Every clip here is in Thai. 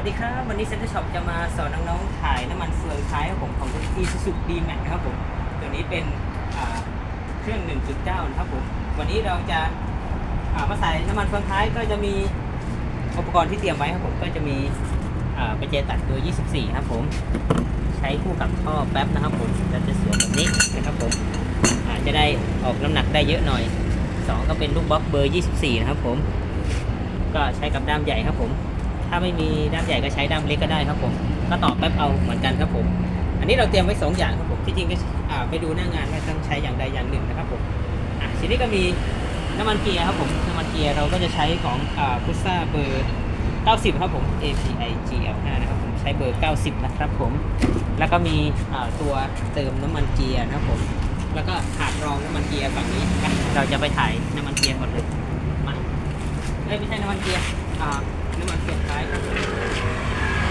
วัสดีครับ วันนี้เซ็นเตอร์ช็อปจะมาสอนน้องๆขายน้ำมันเฟืองท้ายของผมของอีซูซูดีแม็กนะครับผม ตัวนี้เป็นเครื่อง 1.9 นะครับผม วันนี้เราจะามาใส่น้ำมันเฟืองท้ายก็จะมีอุปกรณ์ที่เตรียมไว้ครับผม ก็จะมีไปเจตัดเบอร์24 ครับผม ใช้คู่กับท่อแป๊บนะครับผมเราจะสวมแบบนี้นะครับผมจะได้ออกน้ำหนักได้เยอะหน่อย 2 ก็เป็นลูกบล็อกเบอร์ 24 นะครับผม ก็ใช้กับด้ามใหญ่ครับผม ถ้าไม่มีด้ามใหญ่ก็ใช้ด้ามเล็กก็ได้ครับผมก็ต่อแป๊บเอาเหมือนกันครับผมอันนี้เราเตรียมไว้ 2 อย่างครับผมที่จริงก็ไปดูหน้างานว่าต้องใช้อย่างใดอย่างหนึ่งนะครับผมอะทีนี้ก็มีน้ำมันเกียร์ครับผมน้ำมันเกียร์เราก็จะใช้ของอ่าพุซ่าเบอร์ 90 ครับผม API GL5 นะครับผมใช้เบอร์ 90 นะครับผม แล้วก็มีตัวเติมน้ำมันเกียร์นะครับผม แล้วก็ถาดรองน้ำมันเกียร์ฝั่งนี้อะเราจะไปถ่ายน้ำมันเกียร์ก่อนเลยมาเอ้ยไม่ใช่น้ำมันเกียร์อ่า น้ำมันเกียร์ท้ายครับผม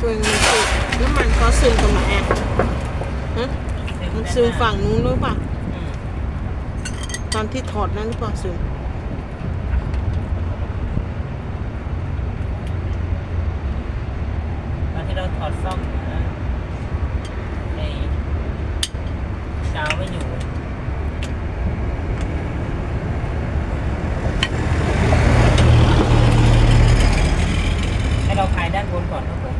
ตัวมันซึมน้ำมันเขาซึมตรงไหนอะฮะมันซึมฝั่งนู้นหรือเปล่าอืมตอนที่ถอดนั่นหรือเปล่าซึม ตอนที่เรา ถอดซ่อมนะไอ้กาวไม่อยู่ให้เราคลายด้านบนก่อนครับผม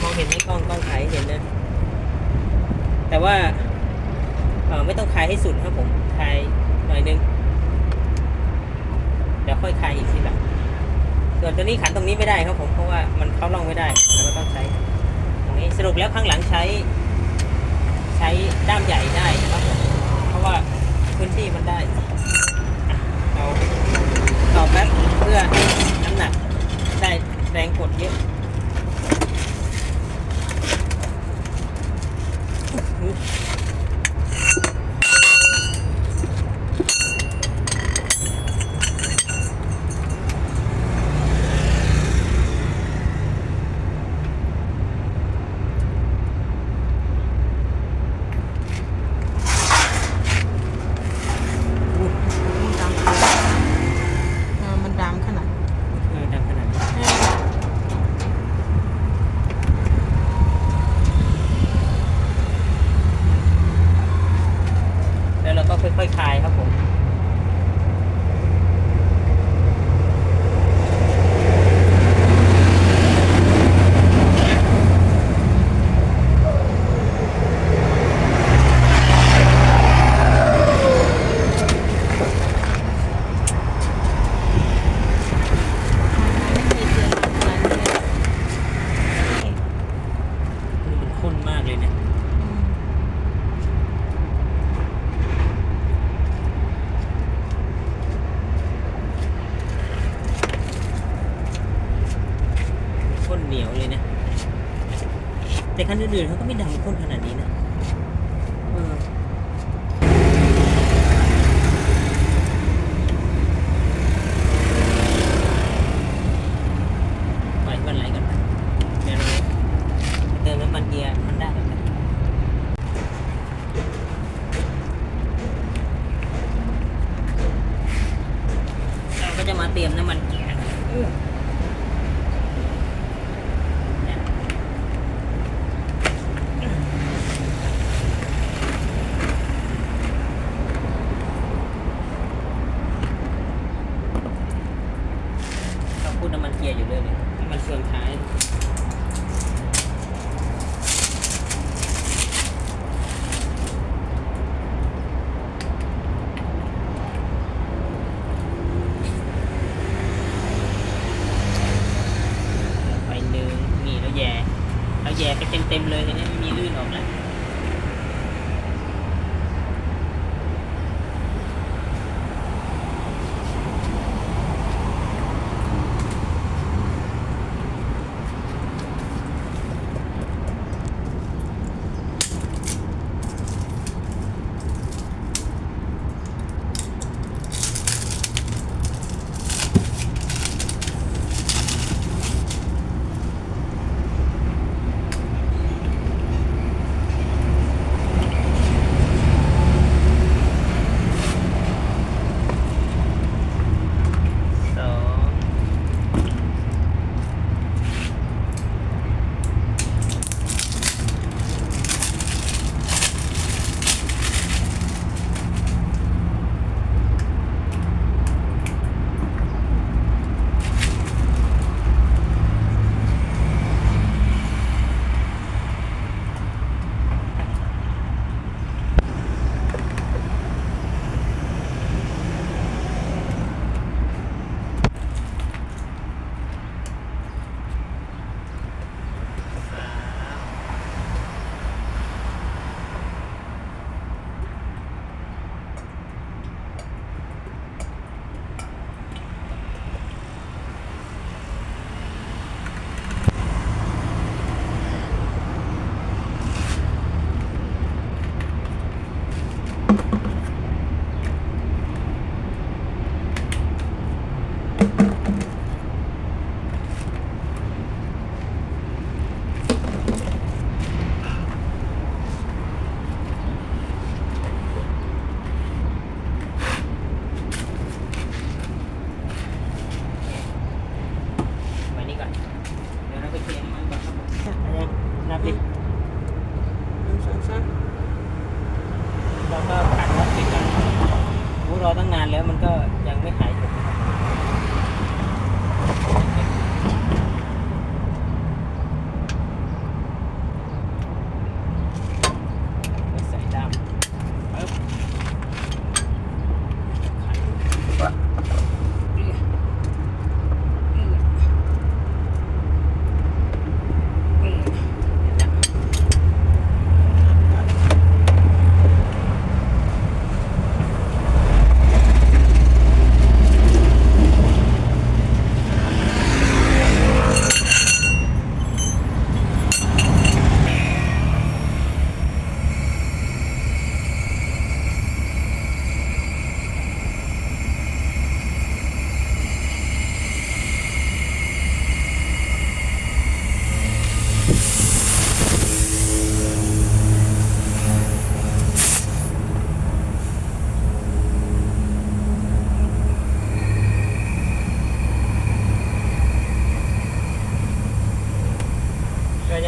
มองเห็นไหมกล้องกล้องถ่ายเห็นนะ แต่ว่าไม่ต้องคลายให้สุดครับผมคลายหน่อยนึง เดี๋ยวค่อยคลายอีกทีหลัง ส่วนตัวนี้ขันตรงนี้ไม่ได้ครับผมเพราะว่ามันเข้าร่องไม่ได้เราต้องใช้ตรงนี้สรุปแล้วข้างหลังใช้ ใช้ด้ามใหญ่ได้ครับผมเพราะว่าพื้นที่มันได้เราต่อแป๊บเพื่อน้ำหนักได้แรงกดเยอะ มันดำเออมันดำขนาด เออดังขนาดนี้ เออ แล้วเราก็ค่ อยคลายครับผม นี่มันข้นมากเลยเนี่ย ข้นเหนียวเลยนะ แต่คันอื่นๆเขาก็ไม่ดำข้นขนาดนี้นะเออปล่อยให้มันไหลก่อนไปเดี๋ยวเราเติมน้ำมันเกียร์มันได้ก่อนไปเราก็จะมาเตรียมน้ำมันเกียร์นะครับเนี่ย เราพูดน้ำมันเกียร์ อยู่เลยเนี่ยนมันเฟืองท้ายไปหนึ่งนี่แล้วแย่แล้วแย่ไปเต็มๆเลยทีนี้ไม่มีลื่นออกแล้ว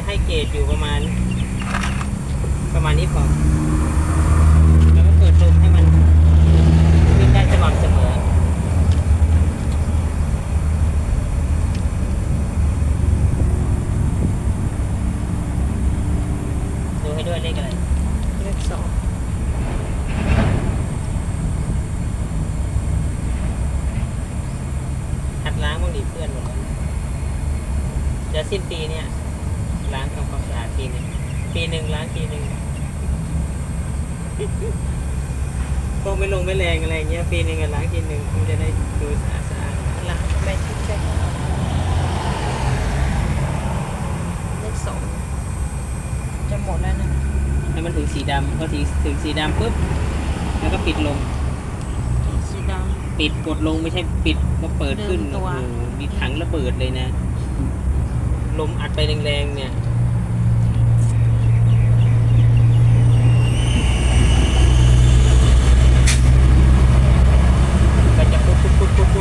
ให้เกจอยู่ประมาณ ประมาณนี้พอแล้วก็เปิดลมให้มันวิ่งได้สม่ำเสมอ ดูให้ด้วยเลขอะไร เลขสอง หัดล้างพวกนี้เพื่อนหมดแล้วเดี๋ยวสิ้นปีเนี่ย ล้างทำความสะอาดทีหนึ่งปีหนึ่งล้างทีหนึ่ง พวกไม่ลงไม่แรงอะไรเงี้ยปีหนึ่งอะล้างทีหนึ่งมันจะได้ดูสะอาดสะอาดล้างไม่ทิ้งได้เลขสองจะหมดแล้วนะให้มันถึงสีดำพอถึงถึงสีดำปุ๊บแล้วก็ปิดลง สีดปิดกดลงไม่ใช่ปิดก็เปิดขึ้นเดินตัโอ้วโหมีถังระเบิดเลยนะ ลมอัดไปแรงๆเนี่ย ก็จะพูดพูดพู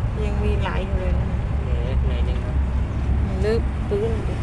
ยังมีหลายอยู่เลยนะเหลือหน่อยหนึงครับมันลึกปื้นดิ